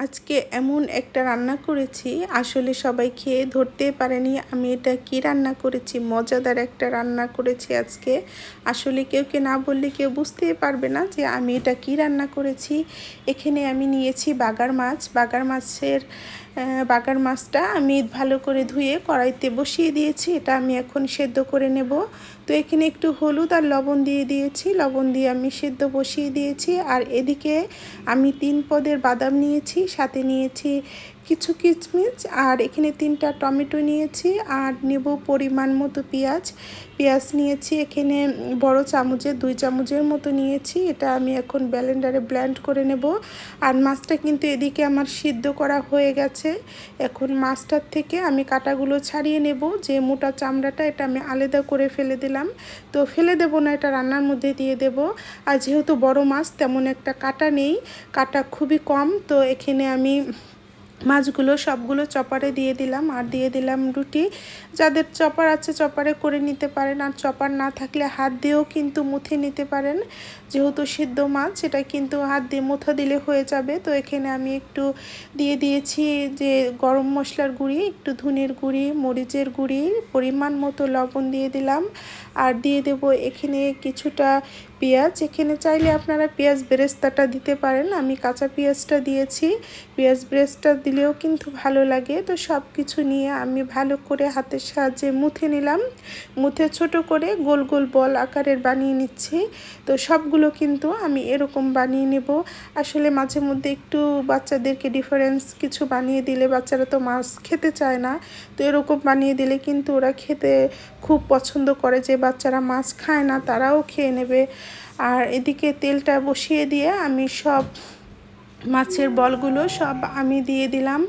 আজকে এমন একটা রান্না করেছি, আসলে সবাই খেয়ে ধরতে পারেনি। আমি এটা কি রান্না করেছি? মজাদার একটা রান্না করেছি আজকে। আসলে কেউ কে না বললে কেউ বুঝতেই পারবে না যে আমি এটা কি রান্না করেছি। এখানে আমি নিয়েছি বাগার মাছ। বাগার মাছের বাগার মাছটা আমি ভালো করে ধুয়ে কড়াইতে বসিয়ে দিয়েছি। এটা আমি এখন সেদ্ধ করে নেব। তো এখানে একটু হলুদ আর লবণ দিয়ে দিয়েছি। লবণ দিয়ে আমি সেদ্ধ বসিয়ে দিয়েছি। আর এদিকে আমি তিন পদের বাদাম নিয়েছি। সাথে নিয়েছি কিছু কিচমিচ, আর এখানে তিনটা টমেটো নিয়েছি, আর নেব পরিমাণ মতো পেঁয়াজ। পেঁয়াজ নিয়েছি, এখানে বড় চামচের দুই চামচের মতো নিয়েছি, এটা আমি এখন ব্যালেন্ডারে ব্ল্যান্ড করে নেব। আর মাছটা কিন্তু এদিকে আমার সিদ্ধ করা হয়ে গেছে। এখন মাছটার থেকে আমি কাটাগুলো ছাড়িয়ে নেব, যে মোটা চামড়াটা, এটা আমি আলাদা করে ফেলে দিলাম। তো ফেলে দেব না, এটা রান্নার মধ্যে দিয়ে দেব। আর যেহেতু বড় মাছ, তেমন একটা কাটা নেই, কাটা খুবই কম, তো এখানে আমি মাছগুলো সবগুলো চপারে দিয়ে দিলাম আর দিয়ে দিলাম রুটি। যাদের চপার আছে চপারে করে নিতে পারেন আর চপার না থাকলে হাত দিয়েও কিন্তু মুথে নিতে পারেন। যেহেতু সিদ্ধ মাছ সেটা কিন্তু হাত দিয়ে মুথা দিলে হয়ে যাবে। তো এখানে আমি একটু দিয়ে দিয়েছি যে গরম মশলার গুঁড়ি, একটু ধুনের গুঁড়ি, মরিচের গুঁড়ি, পরিমাণ মতো লবণ দিয়ে দিলাম। আর দিয়ে দেব এখানে কিছুটা পেঁয়াজ। এখানে চাইলে আপনারা পেঁয়াজ বেরেস্তাটা দিতে পারেন। আমি কাঁচা পেঁয়াজটা দিয়েছি। পেঁয়াজ বেরেস্তা দিলেও কিন্তু ভালো লাগে। তো সব কিছু নিয়ে আমি ভালো করে হাতের সাহায্যে মুথে নিলাম। মুথে ছোট করে গোল গোল বল আকারের বানিয়ে নিচ্ছি। তো সবগুলো কিন্তু আমি এরকম বানিয়ে নেব। আসলে মাঝে মধ্যে একটু বাচ্চাদেরকে ডিফারেন্স কিছু বানিয়ে দিলে বাচ্চারা তো মাছ খেতে চায় না। তো এরকম বানিয়ে দিলে কিন্তু ওরা খেতে খুব পছন্দ করে যে বাচ্চারা মাছ খায় না তারাও খেয়ে নেবে। আর এদিকে তেলটা বসিয়ে দিয়ে আমি সব মাছের বলগুলো সব আমি দিয়ে দিলাম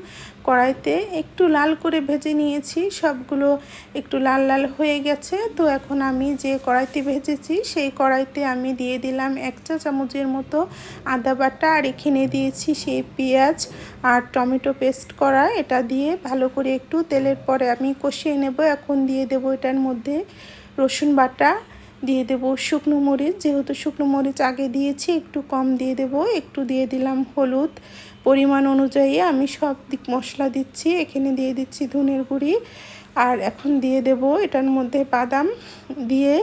কড়াইতে। একটু লাল করে ভেজে নিয়েছি, সবগুলো একটু লাল লাল হয়ে গেছে। তো এখন আমি যে কড়াইতে ভেজেছি, সেই কড়াইতে আমি দিয়ে দিলাম এক চা চামচের মতো আদা বাটা আর এখানে দিয়েছি সেই পেঁয়াজ আর টমেটো পেস্ট করা। এটা দিয়ে ভালো করে একটু তেলের পরে আমি কষিয়ে নেব। এখন দিয়ে দেবো এটার মধ্যে রসুন বাটা দিয়ে দেব শুকনো মরিচ, যেহেতু শুকনো মরিচ আগে দিয়েছি, একটু কম দিয়ে দেব, একটু দিয়ে দিলাম হলুদ। পরিমাণ অনুযায়ী আমি সব দিক মশলা দিচ্ছি, এখানে দিয়ে দিচ্ছি ধনের গুঁড়ি, আর এখন দিয়ে দেব এটার মধ্যে বাদাম দিয়ে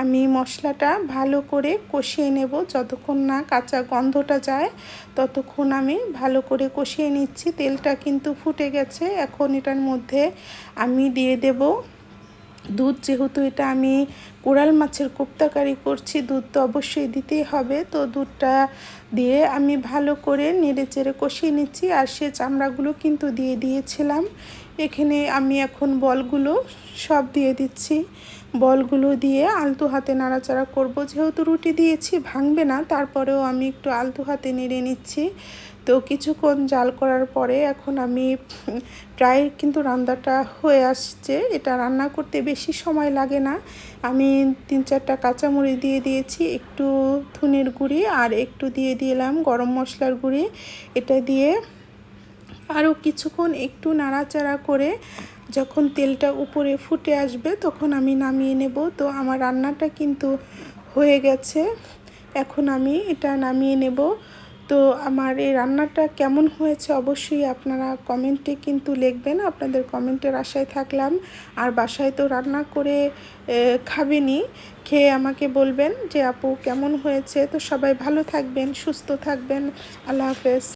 আমি মশলাটা ভালো করে কষিয়ে নেব, যতক্ষণ না কাঁচা গন্ধটা যায়, ততক্ষণ আমি ভালো করে কষিয়ে নিচ্ছি। তেলটা কিন্তু ফুটে গেছে, এখন এটার মধ্যে আমি দিয়ে দেব দুধ যেহেতু এটা আমি কোরাল মাছের কোপ্তাকারি করছি, দুধ তো অবশ্যই দিতেই হবে। তো দুধটা দিয়ে আমি ভালো করে নেড়ে চেড়ে কষিয়ে নিচ্ছি আর সে চামড়াগুলো কিন্তু দিয়ে দিয়েছিলাম। এখানে আমি এখন বলগুলো সব দিয়ে দিচ্ছি। বলগুলো দিয়ে আলতু হাতে নাড়াচাড়া করব। যেহেতু রুটি দিয়েছি, ভাঙবে না, তারপরেও আমি একটু আলতু হাতে নেড়ে নিচ্ছি। তো কিছুক্ষণ জাল করার পরে এখন আমি, প্রায় কিন্তু রান্নাটা হয়ে আসছে। এটা রান্না করতে বেশি সময় লাগে না। আমি তিন চারটা কাঁচামরিচ দিয়ে দিয়েছি, একটু থুনের গুঁড়ি আর একটু দিয়ে দিলাম গরম মশলার গুঁড়ি। এটা দিয়ে আরও কিছুক্ষণ একটু নাড়াচাড়া করে যখন তেলটা উপরে ফুটে আসবে তখন আমি নামিয়ে নেব। তো আমার রান্নাটা কিন্তু হয়ে গেছে। এখন আমি এটা নামিয়ে নেব। তো আমার এই রান্নাটা কেমন হয়েছে অবশ্যই আপনারা কমেন্টে কিন্তু লিখবেন। আপনাদের কমেন্টের আশায় থাকলাম। আর বাসায় তো রান্না করে খাবেনি। খেয়ে আমাকে বলবেন যে, আপু, কেমন হয়েছে? তো সবাই ভালো থাকবেন, সুস্থ থাকবেন। আল্লাহ হাফেজ।